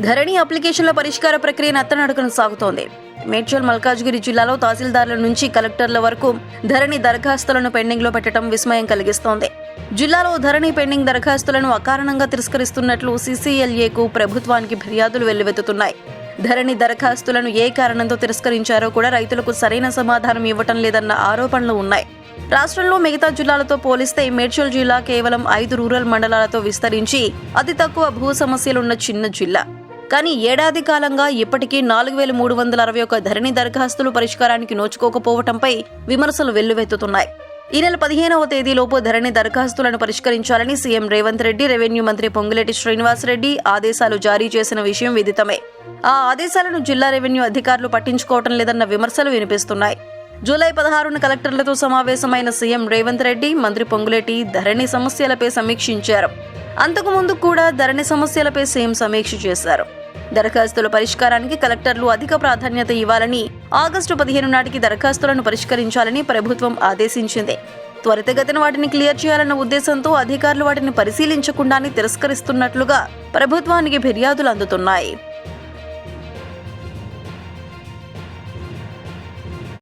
ధరణి అప్లికేషన్ల పరిష్కార ప్రక్రియ నత్తనడకను సాగుతోంది. మేడ్చల్ మల్కాజ్గిరి జిల్లాలో తహసీల్దార్ల నుంచి కలెక్టర్ల వరకు ధరణి దరఖాస్తులను పెండింగ్లో పెట్టడం విస్మయం కలిగిస్తోంది. జిల్లాలో ధరణి పెండింగ్ దరఖాస్తులను అకారణంగా తిరస్కరిస్తున్నట్లు సీసీఎల్ఏకు ప్రభుత్వానికి ఫిర్యాదులు వెల్లువెత్తుతున్నాయి. ధరణి దరఖాస్తులను ఏ కారణంతో తిరస్కరించారో కూడా రైతులకు సరైన సమాధానం ఇవ్వటం లేదన్న ఆరోపణలు ఉన్నాయి. రాష్ట్రంలో మిగతా జిల్లాలతో పోలిస్తే మేడ్చల్ జిల్లా కేవలం ఐదు రూరల్ మండలాలతో విస్తరించి అతి తక్కువ భూ సమస్యలున్న చిన్న జిల్లా. కానీ ఏడాది కాలంగా ఇప్పటికీ నాలుగు వేల మూడు వందల అరవై ఒక ధరణి దరఖాస్తులు పరిష్కారానికి నోచుకోకపోవటంపై విమర్శలు వెల్లువెత్తుతున్నాయి. ఈ నెల పదిహేనవ తేదీలోపు ధరణి దరఖాస్తులను పరిష్కరించాలని సీఎం రేవంత్ రెడ్డి రెవెన్యూ మంత్రి పొంగులేటి శ్రీనివాసరెడ్డి ఆదేశాలు జారీ చేసిన విషయం విదితమే. ఆ ఆదేశాలను జిల్లా రెవెన్యూ అధికారులు పట్టించుకోవటం లేదన్న విమర్శలు వినిపిస్తున్నాయి. జూలై పదహారున కలెక్టర్లతో సమావేశమైన సీఎం రేవంత్ రెడ్డి మంత్రి పొంగులేటి ధరణి సమస్యలపై సమీక్షించారు. అంతకుముందు కూడా ధరణి సమస్యలపై సీఎం సమీక్ష చేశారు. దరఖాస్తుల పరిష్కారానికి కలెక్టర్లు అధిక ప్రాధాన్యత ఇవ్వాలని ఆగస్టు పదిహేను నాటికి దరఖాస్తులను పరిష్కరించాలని ప్రభుత్వం ఆదేశించింది. త్వరితగతిన వాటిని క్లియర్ చేయాలన్న ఉద్దేశంతో అధికారులు వాటిని పరిశీలించకుండానే తిరస్కరిస్తున్నట్లుగా ప్రభుత్వానికి ఫిర్యాదులు అందుతున్నాయి.